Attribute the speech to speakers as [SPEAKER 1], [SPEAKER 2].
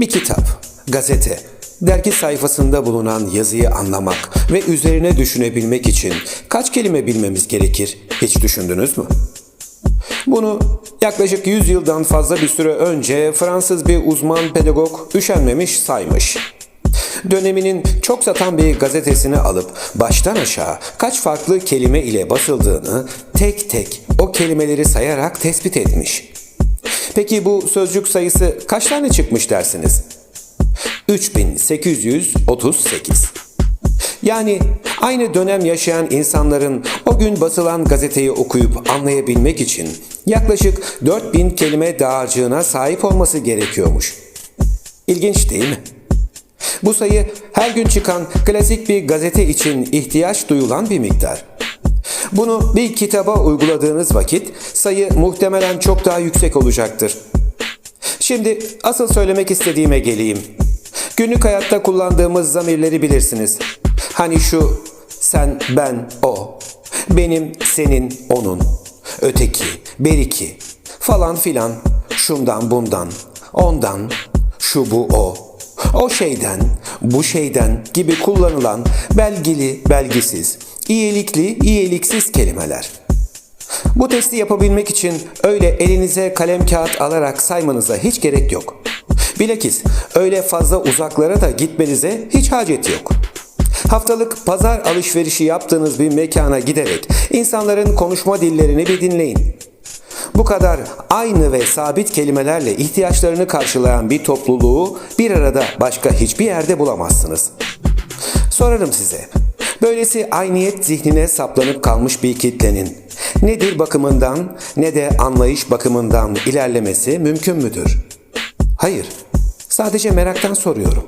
[SPEAKER 1] Bir kitap, gazete, dergi sayfasında bulunan yazıyı anlamak ve üzerine düşünebilmek için kaç kelime bilmemiz gerekir hiç düşündünüz mü? Bunu yaklaşık 100 yıldan fazla bir süre önce Fransız bir uzman pedagog üşenmemiş saymış. Döneminin çok satan bir gazetesini alıp baştan aşağı kaç farklı kelime ile basıldığını tek tek o kelimeleri sayarak tespit etmiş. Peki bu sözcük sayısı kaç tane çıkmış dersiniz? 3838. Yani aynı dönem yaşayan insanların o gün basılan gazeteyi okuyup anlayabilmek için yaklaşık 4000 kelime dağarcığına sahip olması gerekiyormuş. İlginç değil mi? Bu sayı her gün çıkan klasik bir gazete için ihtiyaç duyulan bir miktar. Bunu bir kitaba uyguladığınız vakit sayı muhtemelen çok daha yüksek olacaktır. Şimdi asıl söylemek istediğime geleyim. Günlük hayatta kullandığımız zamirleri bilirsiniz. Hani şu sen, ben, o, benim, senin, onun, öteki, beriki falan filan, şundan bundan, ondan, şu bu o, o şeyden, bu şeyden gibi kullanılan belgili, belgisiz, iyilikli, iyiliksiz kelimeler. Bu testi yapabilmek için öyle elinize kalem kağıt alarak saymanıza hiç gerek yok. Bilakis öyle fazla uzaklara da gitmenize hiç hacet yok. Haftalık pazar alışverişi yaptığınız bir mekana giderek insanların konuşma dillerini bir dinleyin. Bu kadar aynı ve sabit kelimelerle ihtiyaçlarını karşılayan bir topluluğu bir arada başka hiçbir yerde bulamazsınız. Sorarım size. Böylesi ayniyet zihnine saplanıp kalmış bir kitlenin ne dil bakımından ne de anlayış bakımından ilerlemesi mümkün müdür? Hayır. Sadece meraktan soruyorum.